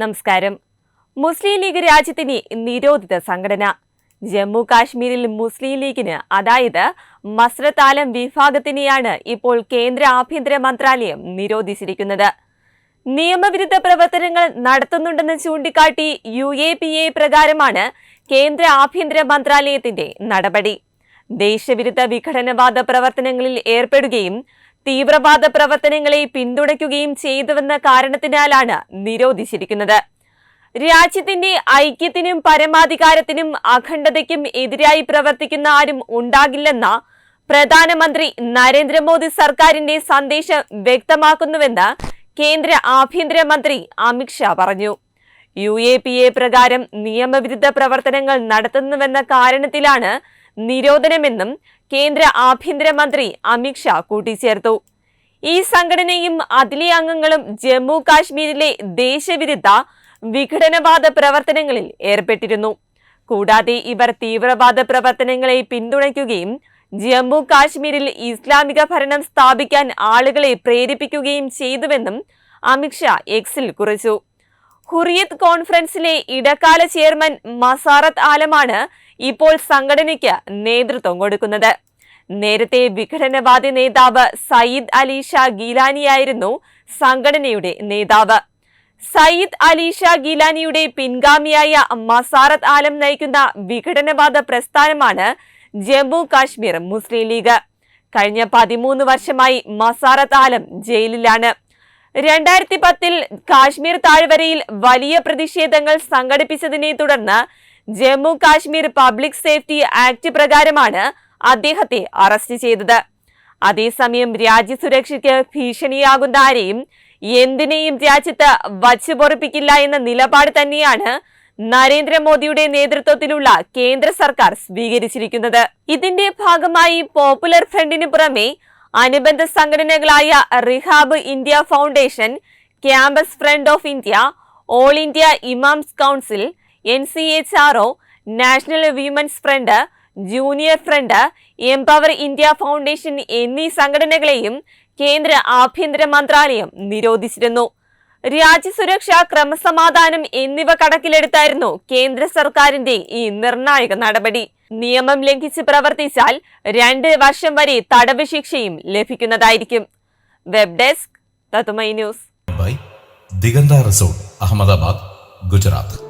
നമസ്കാരം. മുസ്ലിം ലീഗ് രാജ്യത്തിന് നിരോധിത സംഘടന. ജമ്മു കാശ്മീരിൽ മുസ്ലിം ലീഗിന് അതായത് മസ്രത്താലം വിഭാഗത്തിനെയാണ് ഇപ്പോൾ കേന്ദ്ര ആഭ്യന്തര മന്ത്രാലയം നിരോധിച്ചിരിക്കുന്നത്. നിയമവിരുദ്ധ പ്രവർത്തനങ്ങൾ നടത്തുന്നുണ്ടെന്ന് ചൂണ്ടിക്കാട്ടി യു എ പി എ പ്രകാരമാണ് കേന്ദ്ര ആഭ്യന്തര മന്ത്രാലയത്തിന്റെ നടപടി. ദേശവിരുദ്ധ വിഘടനവാദ പ്രവർത്തനങ്ങളിൽ ഏർപ്പെടുകയും തീവ്രവാദ പ്രവർത്തനങ്ങളെ പിന്തുണയ്ക്കുകയും ചെയ്തുവെന്ന കാരണത്തിനാലാണ് നിരോധിച്ചിരിക്കുന്നത്. രാജ്യത്തിന്റെ ഐക്യത്തിനും പരമാധികാരത്തിനും അഖണ്ഡതയ്ക്കും എതിരായി പ്രവർത്തിക്കുന്ന ആരും ഉണ്ടാകില്ലെന്ന പ്രധാനമന്ത്രി നരേന്ദ്രമോദി സർക്കാരിന്റെ സന്ദേശം വ്യക്തമാക്കുന്നുവെന്ന് കേന്ദ്ര ആഭ്യന്തരമന്ത്രി അമിത്ഷാ പറഞ്ഞു. യു എ പി എ പ്രകാരം നിയമവിരുദ്ധ പ്രവർത്തനങ്ങൾ നടത്തുന്നുവെന്ന കാരണത്തിലാണ് നിരോധനമെന്നും കേന്ദ്ര ആഭ്യന്തരമന്ത്രി അമിത്ഷാ കൂട്ടിച്ചേർത്തു. ഈ സംഘടനയും അതിലെ അംഗങ്ങളും ജമ്മു കാശ്മീരിലെ ദേശവിരുദ്ധ വിഘടനവാദ പ്രവർത്തനങ്ങളിൽ ഏർപ്പെട്ടിരുന്നു. കൂടാതെ ഇവർ തീവ്രവാദ പ്രവർത്തനങ്ങളെ പിന്തുണയ്ക്കുകയും ജമ്മു കാശ്മീരിൽ ഇസ്ലാമിക ഭരണം സ്ഥാപിക്കാൻ ആളുകളെ പ്രേരിപ്പിക്കുകയും ചെയ്തുവെന്നും അമിത്ഷാ എക്സിൽ കുറിച്ചു. ഹുറിയത്ത് കോൺഫറൻസിലെ ഇടക്കാല ചെയർമാൻ മസാറത്ത് ആലമാണ് ഇപ്പോൾ സംഘടനയ്ക്ക് നേതൃത്വം കൊടുക്കുന്നത്. നേരത്തെ വിഘടനവാദി നേതാവ് സയ്യിദ് അലി ഷാ ഗീലാനിയായിരുന്നു സംഘടനയുടെ നേതാവ്. സയ്യിദ് അലി ഷാ ഗീലാനിയുടെ പിൻഗാമിയായ മസാറത്ത് ആലം നയിക്കുന്ന വിഘടനവാദ പ്രസ്ഥാനമാണ് ജമ്മു കാശ്മീർ മുസ്ലിം ലീഗ്. കഴിഞ്ഞ പതിമൂന്ന് വർഷമായി മസാറത്ത് ആലം ജയിലിലാണ്. രണ്ടായിരത്തി പത്തിൽ കാശ്മീർ താഴ്വരയിൽ വലിയ പ്രതിഷേധങ്ങൾ സംഘടിപ്പിച്ചതിനെ തുടർന്ന് Jammu Kashmir public safety act പ്രകാരമാണ് അദ്ദേഹത്തെ അറസ്റ്റ് ചെയ്തത്. അതേസമയം രാജ്യസുരക്ഷയ്ക്ക് ഭീഷണിയാകുന്ന ആരെയും എന്തിനേയും രാജ്യത്ത് വച്ചുപൊറിപ്പിക്കില്ല എന്ന നിലപാട് തന്നെയാണ് നരേന്ദ്രമോദിയുടെ നേതൃത്വത്തിലുള്ള കേന്ദ്ര സർക്കാർ സ്വീകരിച്ചിരിക്കുന്നത്. ഇതിന്റെ ഭാഗമായി പോപ്പുലർ ഫ്രണ്ടിന് പുറമെ അനുബന്ധ സംഘടനകളായ rehab India foundation campus front of India all India imams council N C H R O national women's front junior front empower India foundation എന്നീ സംഘടനകളെയും കേന്ദ്ര ആഭ്യന്തര മന്ത്രാലയം നിരോധിച്ചിരുന്നു. രാജ്യസുരക്ഷ ക്രമസമാധാനം എന്നിവ കണക്കിലെടുത്തായിരുന്നു കേന്ദ്ര സർക്കാരിന്റെ ഈ നിർണായക നടപടി. നിയമം ലംഘിച്ച് പ്രവർത്തിച്ചാൽ രണ്ട് വർഷം വരെ തടവ് ശിക്ഷയും ലഭിക്കുന്നതായിരിക്കും. Web desk news. Diganta resort Ahmedabad Gujarat.